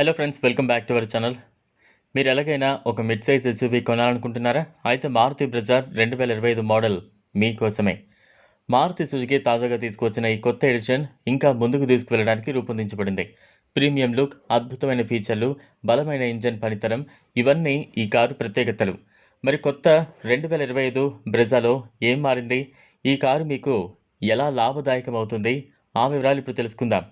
Hello friends welcome back to our channel మీరు ఎలాగైనా ఒక మిడ్ సైజ్ ఎస్యూవీ కొనాలనుకుంటున్నారా? అయితే మారుతి బ్రజార్ రెండు వేల ఇరవై ఐదు మోడల్ మీకోసమే. మారుతి సుజుకి తాజాగా తీసుకువచ్చిన ఈ కొత్త ఎడిషన్ ఇంకా ముందుకు తీసుకువెళ్ళడానికి రూపొందించబడింది. ప్రీమియం లుక్ అద్భుతమైన ఫీచర్లు బలమైన ఇంజన్ పనితనం ఇవన్నీ ఈ కారు ప్రత్యేకతలు. మరి కొత్త రెండు వేల ఇరవై ఐదు బ్రెజాలో ఏం మారింది? ఈ కారు మీకు ఎలా లాభదాయకం అవుతుంది ఆ వివరాలు ఇప్పుడు తెలుసుకుందాం.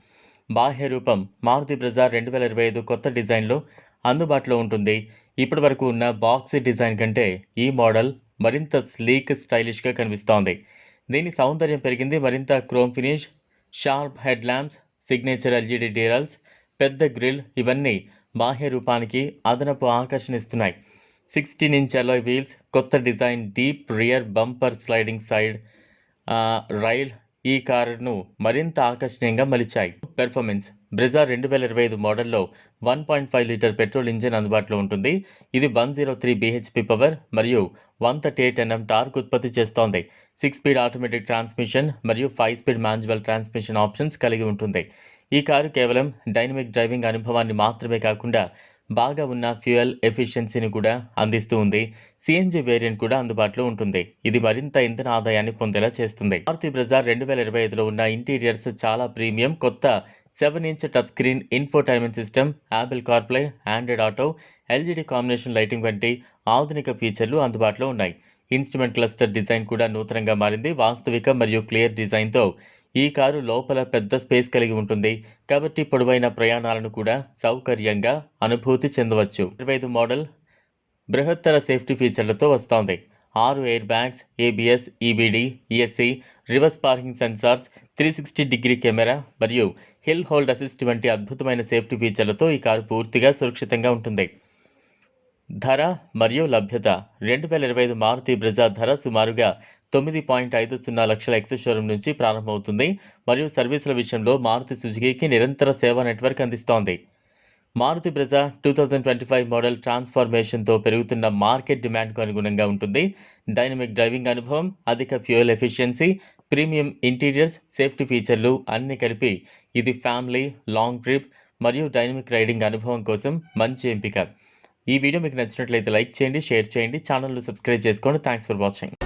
బాహ్య రూపం మారుతి బ్రజార్ రెండు వేల ఇరవై ఐదు కొత్త డిజైన్లో అందుబాటులో ఉంటుంది. ఇప్పటి వరకు ఉన్న బాక్సీ డిజైన్ కంటే ఈ మోడల్ మరింత స్లీక్ స్టైలిష్గా కనిపిస్తోంది. దీని సౌందర్యం పెరిగింది. మరింత chrome finish sharp head lamps signature LED DRLs పెద్ద గ్రిల్ ఇవన్నీ బాహ్య రూపానికి అదనపు ఆకర్షణిస్తున్నాయి సిక్స్టీన్ ఇంచ్ అలోయ్ వీల్స్ కొత్త design deep rear bumper sliding side rail ఈ కారును మరింత ఆకర్షణీయంగా మలిచాయి. పెర్ఫార్మెన్స్ బ్రిజా రెండు వేల ఇరవై ఐదు మోడల్లో one point five litre petrol engine అందుబాటులో ఉంటుంది. ఇది one zero three BHP power మరియు one thirty eight Nm torque ఉత్పత్తి చేస్తోంది. సిక్స్ స్పీడ్ ఆటోమేటిక్ ట్రాన్స్మిషన్ మరియు five speed manual transmission options కలిగి ఉంటుంది. ఈ కారు కేవలం డైనమిక్ డ్రైవింగ్ అనుభవాన్ని మాత్రమే కాకుండా బాగా ఉన్న ఫ్యూయల్ ఎఫిషియన్సీని కూడా అందిస్తూ ఉంది. సిఎన్జి వేరియంట్ కూడా అందుబాటులో ఉంటుంది. ఇది మరింత ఇంధన ఆదాయాన్ని పొందేలా చేస్తుంది. మారుతి బ్రజార్ రెండు వేల ఇరవై ఐదులో ఉన్న ఇంటీరియర్స్ చాలా ప్రీమియం. కొత్త seven inch touch screen infotainment system Apple CarPlay Android auto LED combination lighting వంటి ఆధునిక ఫీచర్లు అందుబాటులో ఉన్నాయి. ఇన్స్ట్రుమెంట్ క్లస్టర్ డిజైన్ కూడా నూతనంగా మారింది. వాస్తవిక మరియు క్లియర్ డిజైన్తో ఈ కారు లోపల పెద్ద స్పేస్ కలిగి ఉంటుంది. కాబట్టి పొడవైన ప్రయాణాలను కూడా సౌకర్యంగా అనుభూతి చెందవచ్చు. ఇరవై ఐదు మోడల్ బృహత్తర సేఫ్టీ ఫీచర్లతో వస్తోంది. ఆరు air bags ABS EBD ESC reverse parking sensors three sixty degree camera మరియు హిల్ హోల్డ్ అసిస్ట్ వంటి అద్భుతమైన సేఫ్టీ ఫీచర్లతో ఈ కారు పూర్తిగా సురక్షితంగా ఉంటుంది. ధర మరియు లభ్యత. రెండు వేల ఇరవై ఐదు మారుతి బ్రిజా ధర సుమారుగా తొమ్మిది పాయింట్ ఐదు సున్నా లక్షల ఎక్స్ షోరూమ్ నుంచి ప్రారంభమవుతుంది మరియు సర్వీసుల విషయంలో మారుతి సుజుకీకి నిరంతర సేవా నెట్వర్క్ అందిస్తోంది. Maruti Brezza two thousand twenty five model ట్రాన్స్ఫార్మేషన్తో పెరుగుతున్న మార్కెట్ డిమాండ్కు అనుగుణంగా ఉంటుంది. డైనమిక్ డ్రైవింగ్ అనుభవం అధిక fuel efficiency premium interiors safety ఫీచర్లు అన్ని కలిపి ఇది ఫ్యామిలీ లాంగ్ ట్రిప్ మరియు డైనమిక్ రైడింగ్ అనుభవం కోసం మంచి ఎంపిక. ఈ వీడియో మీకు నచ్చినట్లయితే లైక్ చేయండి షేర్ చేయండి ఛానల్ను సబ్స్క్రైబ్ చేసుకోండి థ్యాంక్స్ ఫర్ వాచింగ్.